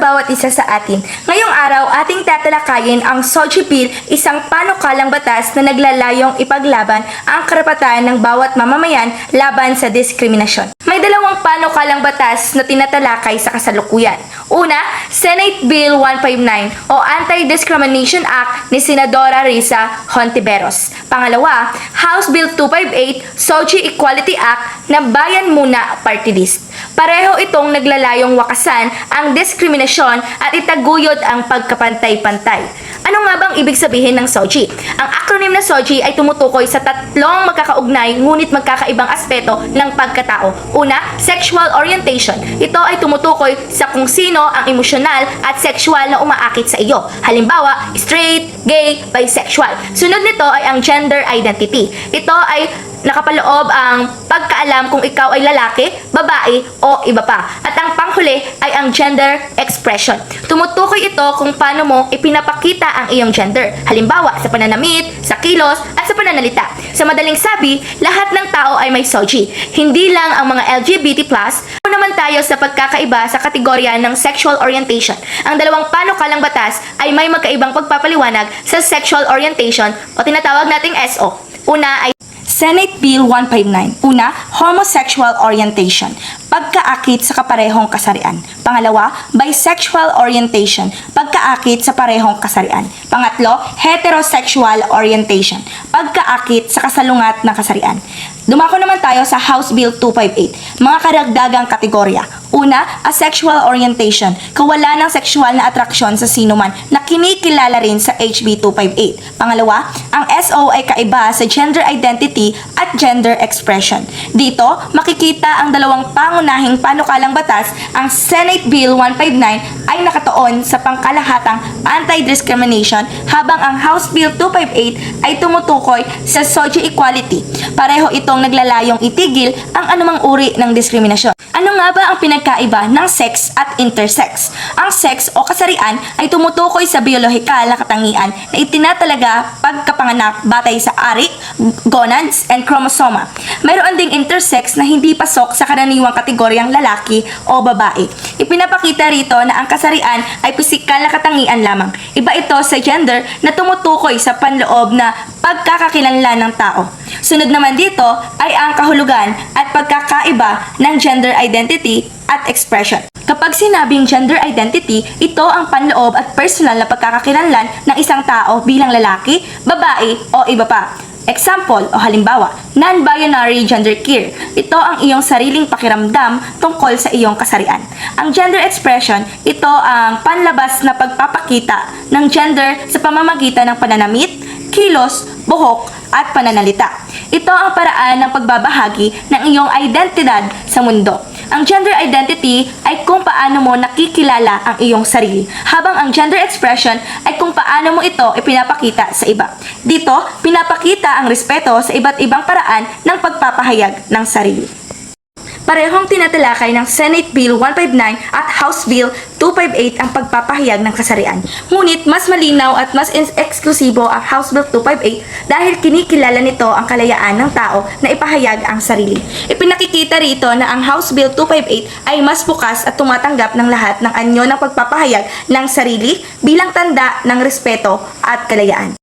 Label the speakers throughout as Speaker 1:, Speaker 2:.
Speaker 1: bawat isa sa atin. Ngayong araw, ating tatalakayin ang Sochi Bill, isang panukalang batas na naglalayong ipaglaban ang karapatan ng bawat mamamayan laban sa diskriminasyon. May dalawang panukalang batas na tinatalakay sa kasalukuyan. Una, Senate Bill 159 o Anti-Discrimination Act ni Senadora Risa Hontiveros. Pangalawa, House Bill 258, Sochi Equality Act na Bayan Muna Party List. Pareho itong naglalayong wakasan ang diskriminasyon at itaguyod ang pagkapantay-pantay. Ano nga bang ibig sabihin ng SOGI? Ang acronym na SOGI ay tumutukoy sa tatlong magkakaugnay ngunit magkakaibang aspeto ng pagkatao. Una, sexual orientation. Ito ay tumutukoy sa kung sino ang emosyonal at sexual na umaakit sa iyo. Halimbawa, straight, gay, bisexual. Sunod nito ay ang gender identity. Ito ay nakapaloob ang pagkaalam kung ikaw ay lalaki, babae o iba pa. At ang panghuli ay ang gender expression. Tumutukoy ito kung paano mo ipinapakita ang iyong gender. Halimbawa, sa pananamit, sa kilos, at sa pananalita. Sa madaling sabi, lahat ng tao ay may soji. Hindi lang ang mga LGBT+, naman tayo sa pagkakaiba sa kategorya ng sexual orientation. Ang dalawang panukalang batas ay may magkaibang pagpapaliwanag sa sexual orientation o tinatawag nating SO. Una ay Senate Bill 159. Una, homosexual orientation. Pagkaakit sa kaparehong kasarian. Pangalawa, bisexual orientation. Pagkaakit sa parehong kasarian. Pangatlo, heterosexual orientation. Pagkaakit sa kasalungat ng kasarian. Dumako naman tayo sa House Bill 258. Mga karagdagang kategorya. Una, asexual orientation. Kawalan ng sexual na atraksyon sa sino man na kinikilala rin sa HB 258. Pangalawa, ang SO ay kaiba sa gender identity at gender expression. Dito, makikita ang dalawang pangunahing panukalang batas. Ang Senate Bill 159 ay nakatuon sa pangkalahatang anti-discrimination habang ang House Bill 258 ay tumutukoy sa socio-equality. Pareho itong naglalayong itigil ang anumang uri ng diskriminasyon. Ano nga ba ang pinagkaiba ng sex at intersex? Ang sex o kasarian ay tumutukoy sa biolohikal na katangian na itinatalaga pagkapanganak batay sa ari, gonads, and chromosoma. Mayroon ding intersex na hindi pasok sa karaniwang kategoryang lalaki o babae. Ipinapakita rito na ang kasarian ay pisikal na katangian lamang. Iba ito sa gender na tumutukoy sa panloob na pagkakakilanlan ng tao. Sunod naman dito ay ang kahulugan at pagkakaiba ng gender identity at expression. Kapag sinabing gender identity, ito ang panloob at personal na pagkakakilanlan ng isang tao bilang lalaki, babae o iba pa. Example o halimbawa, non-binary gender queer. Ito ang iyong sariling pakiramdam tungkol sa iyong kasarian. Ang gender expression, ito ang panlabas na pagpapakita ng gender sa pamamagitan ng pananamit, kilos, buhok, at pananalita. Ito ang paraan ng pagbabahagi ng iyong identidad sa mundo. Ang gender identity ay kung paano mo nakikilala ang iyong sarili, habang ang gender expression ay kung paano mo ito ipinapakita sa iba. Dito, pinapakita ang respeto sa iba't ibang paraan ng pagpapahayag ng sarili. Parehong tinatalakay ng Senate Bill 159 at House Bill 258 ang pagpapahayag ng kasarian. Ngunit mas malinaw at mas eksklusibo ang House Bill 258 dahil kinikilala nito ang kalayaan ng tao na ipahayag ang sarili. Ipinakikita rito na ang House Bill 258 ay mas bukas at tumatanggap ng lahat ng anyo ng pagpapahayag ng sarili bilang tanda ng respeto at kalayaan.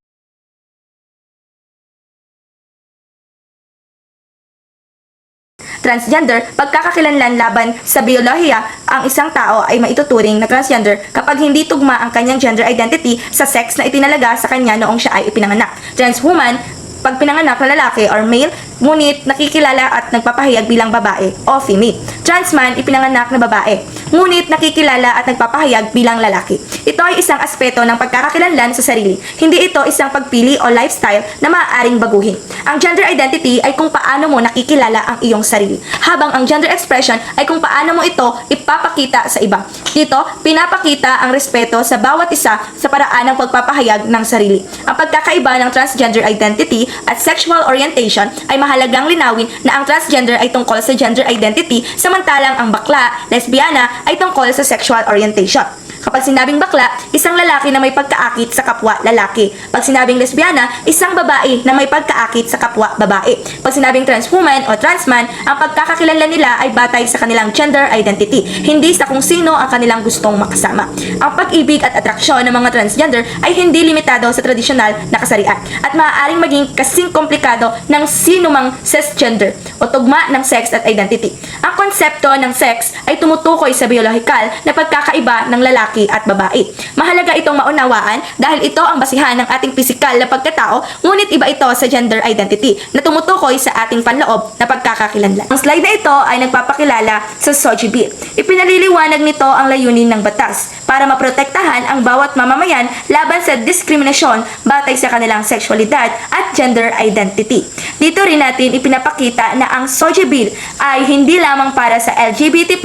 Speaker 1: Transgender, pagkakakilanlan laban sa biolohiya, ang isang tao ay maituturing na transgender kapag hindi tugma ang kanyang gender identity sa sex na itinalaga sa kanya noong siya ay ipinanganak. Transwoman, pag pinanganak na lalaki or male, ngunit nakikilala at nagpapahayag bilang babae o female. Transman, ipinanganak na babae, ngunit nakikilala at nagpapahayag bilang lalaki. Ito ay isang aspeto ng pagkakakilanlan sa sarili. Hindi ito isang pagpili o lifestyle na maaaring baguhin. Ang gender identity ay kung paano mo nakikilala ang iyong sarili, habang ang gender expression ay kung paano mo ito ipapakita sa iba. Dito, pinapakita ang respeto sa bawat isa sa paraan ng pagpapahayag ng sarili. Ang pagkakaiba ng transgender identity at sexual orientation ay mahalagang linawin na ang transgender ay tungkol sa gender identity samantalang ang bakla, lesbiana ay tungkol sa sexual orientation. Kapag sinabing bakla, isang lalaki na may pagkaakit sa kapwa lalaki. Pag sinabing lesbiana, isang babae na may pagkaakit sa kapwa babae. Pag sinabing trans o trans man, ang pagkakakilala nila ay batay sa kanilang gender identity, hindi sa kung sino ang kanilang gustong makasama. Ang pag-ibig at atraksyon ng mga transgender ay hindi limitado sa tradisyonal na kasarian at maaaring maging kasing komplikado ng sino mang cisgender o tugma ng sex at identity. Ang konsepto ng sex ay tumutukoy sa biyolohikal na pagkakaiba ng lalaki at babae. Mahalaga itong maunawaan dahil ito ang basihan ng ating pisikal na pagkatao, ngunit iba ito sa gender identity na tumutukoy sa ating panloob na pagkakakilanlan. Ang slide na ito ay nagpapakilala sa Bill. Ipinaliliwanag nito ang layunin ng batas para maprotektahan ang bawat mamamayan laban sa diskriminasyon batay sa kanilang sexualidad at gender identity. Dito rin natin ipinapakita na ang Soji Bill ay hindi lamang para sa LGBT+,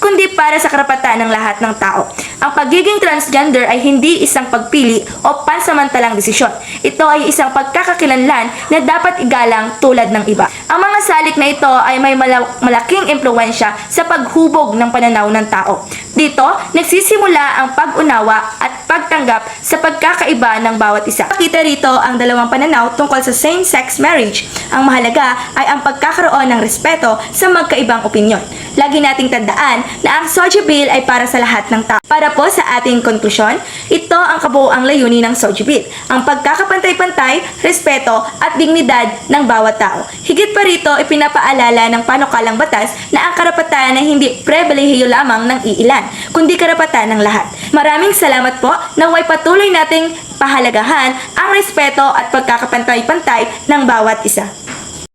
Speaker 1: kundi para sa karapatan ng lahat ng tao. Ang pagiging transgender ay hindi isang pagpili o pansamantalang desisyon. Ito ay isang pagkakakilanlan na dapat igalang tulad ng iba. Ang mga salik na ito ay may mala- malaking impluensya sa paghubog ng pananaw ng tao. Dito, nagsisimula ang pag-unawa at pagtanggap sa pagkakaiba ng bawat isa. Pakita rito ang dalawang pananaw tungkol sa same-sex marriage. Ang mahalaga ay ang pagkakaroon ng respeto sa magkaibang opinyon. Lagi nating tandaan na ang Soji Bill ay para sa lahat ng tao. Para po sa ating konklusyon, ito ang kabuuang layunin ng Soji Bill. Ang pagkakapantay-pantay, respeto at dignidad ng bawat tao. Higit pa rito, ipinapaalala ng panukalang batas na ang karapatan ay hindi pribilehiyo lamang ng iilan, kundi karapatan ng lahat. Maraming salamat po naway patuloy nating pahalagahan ang respeto at pagkakapantay-pantay ng bawat isa.